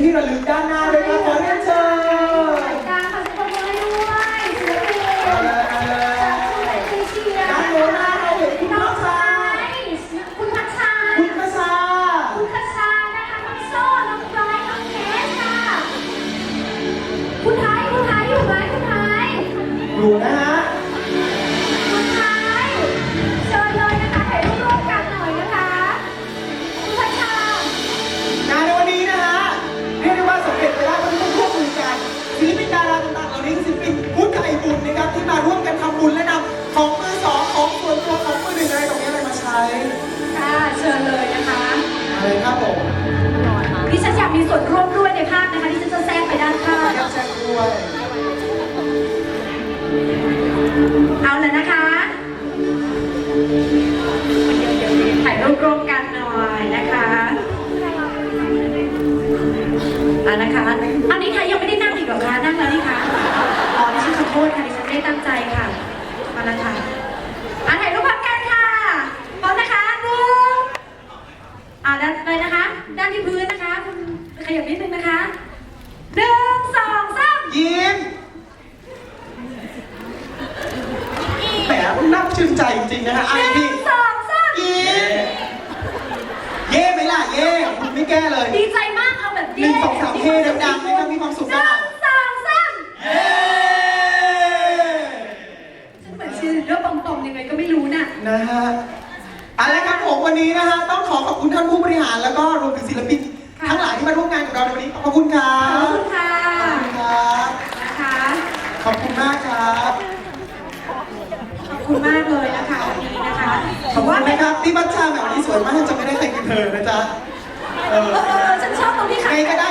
ที่ระลึกด้านหน้าด้วยครับขอเรียนเชิญการขอเสียงปรบมือให้ด้วยศิลปินเอาเลยเอาเลยจากผู้ใหญ่ที่เชียร์ด้านโน้นนะเราเห็นคุณน้น้อองงชาชายยคุณพัชชาคุณกระชาคุณพัชชานะคะน้องโซ่น้องไบรท์น้องเกสค่ะคุณไทยคุณไทยอยู่ไหมคุณไทยอยู่นะฮะ นี้ศิลปินผู้ใจบุญนะครับที่มาร่วมกันทำบุญและนำของมือสองของส่วนตัวของมือหนึ่งอะไรตรงนี้อะไรมาใช้ค่ะเชิญเลยนะคะอะไรครับผมดิฉันอยากมีส่วนร่วมด้วยในภาพนะคะดิฉันจะแทรกไปด้านข้างอยากแจ้งด้วยเอาเลยนะคะถ่ายรูปร่วมกันหน่อยนะคะอะนะคะ อันนี้ค่ะยังไม่ได้นั่งอีกหรอคะนั่งแล้วนี่คะอ๋อดิฉันขอโท ษค่ะดิฉันไม่ได้ตั้งใจค่ะ มาแล้วค่ะอะถ่ายรูปพร้อมกันค่ะพร้อมนะคะหนึ่งอะด้านเลยนะคะ ด้านที่พื้นนะคะคุณขยับนิดนึงนะคะหนึ่งสองสามยิ้มแหมน่าชื่นใจจริงๆนะฮะไอ้หพี่นึ่งสองสามยิ้มเย่ไหมล่ะเย่คุณไม่แก้เลย ดีใจมากเอาแบบหนึ่งสองสามเท่ดังๆนะครับมีความสุข ห กั นึ่ น งสองสาม เย้ ฉันเหมือนชื่อเรื่องปอมๆยังไงก็ไม่รู้ น่ะนะฮะเอาละครับผมวันนี้นะฮะต้องขอขอบคุณท่านผู้บริหาร แล้วก็รวมถึงศิลปินค่ะ ทั้งหลายที่มาร่วมงานกับเราในวันนี้ขอบคุณครัขอบบคุณค่ะขอบคุณครับ นะคะ ขอบคุณมากครับ ขอบคุณมากเลยนะคะวันนี้นะคะขอบคุณนะครับที่บัชชาแบบวันนี้สวยมากจะไม่ได้ใครคือเธอนะจ๊ะเออ เออฉันชอบตรงที่ใครขายก็ได้